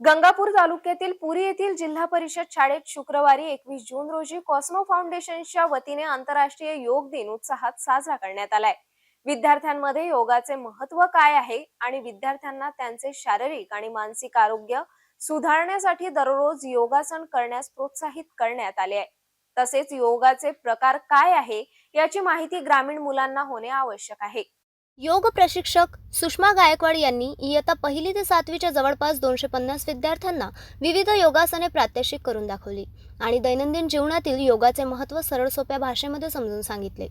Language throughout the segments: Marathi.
गंगापूर तालुक्यातील पुरी येथील जिल्हा परिषद शाळेत शुक्रवारी एकवीस जून रोजी कॉस्मो फाउंडेशनच्या वतीने आंतरराष्ट्रीय योग दिन उत्साहात साजरा करण्यात आलाय. विद्यार्थ्यांमध्ये योगाचे महत्त्व काय आहे आणि विद्यार्थ्यांना त्यांचे शारीरिक आणि मानसिक आरोग्य सुधारण्यासाठी दररोज योगासन करण्यास प्रोत्साहित करण्यात आले आहे. तसेच योगाचे प्रकार काय आहे याची माहिती ग्रामीण मुलांना होणे आवश्यक आहे. योग प्रशिक्षक सुषमा गायकवाड यांनी इयत्ता पहिली ते सातवीच्या जवळपास दोनशे पन्नास विद्यार्थ्यांना विविध योगासने प्रात्यक्षिक करून दाखवली आणि दैनंदिन जीवनातील योगाचे महत्त्व सरळ सोप्या भाषेमध्ये समजून सांगितले.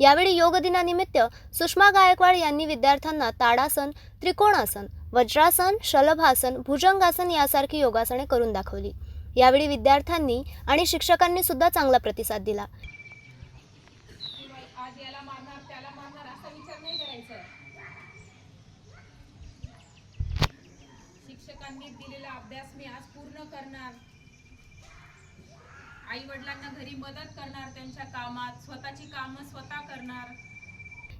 यावेळी योग दिनानिमित्त सुषमा गायकवाड यांनी विद्यार्थ्यांना ताडासन त्रिकोणासन वज्रासन शलभासन भुजंगासन यासारखी योगासने करून दाखवली. यावेळी विद्यार्थ्यांनी आणि शिक्षकांनी सुद्धा चांगला प्रतिसाद दिला. आज याला मारणार त्याला मारणार असा विचार नाही करायचा. शिक्षकांनी दिलेला अभ्यास मी आज पूर्ण करणार. आई वडिलांना घरी मदत करणार त्यांच्या कामात स्वतःची कामं स्वतः करणार.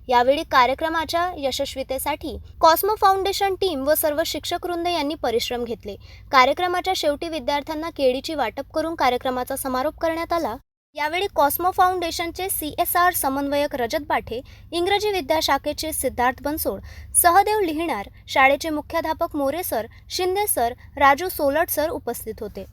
यावेळी कार्यक्रमाच्या यशस्वीतेसाठी कॉस्मो फाउंडेशन टीम व सर्व शिक्षक वृंद यांनी परिश्रम घेतले. कार्यक्रमाच्या शेवटी विद्यार्थ्यांना केळीची वाटप करून कार्यक्रमाचा समारोप करण्यात आला. यावेळी कॉस्मो फाउंडेशनचे सी एस आर समन्वयक रजत बाठे इंग्रजी विद्याशाखेचे सिद्धार्थ बनसोड सहदेव लिहिणार शाळेचे मुख्याध्यापक More sir Shinde sir Raju Solat sir उपस्थित होते.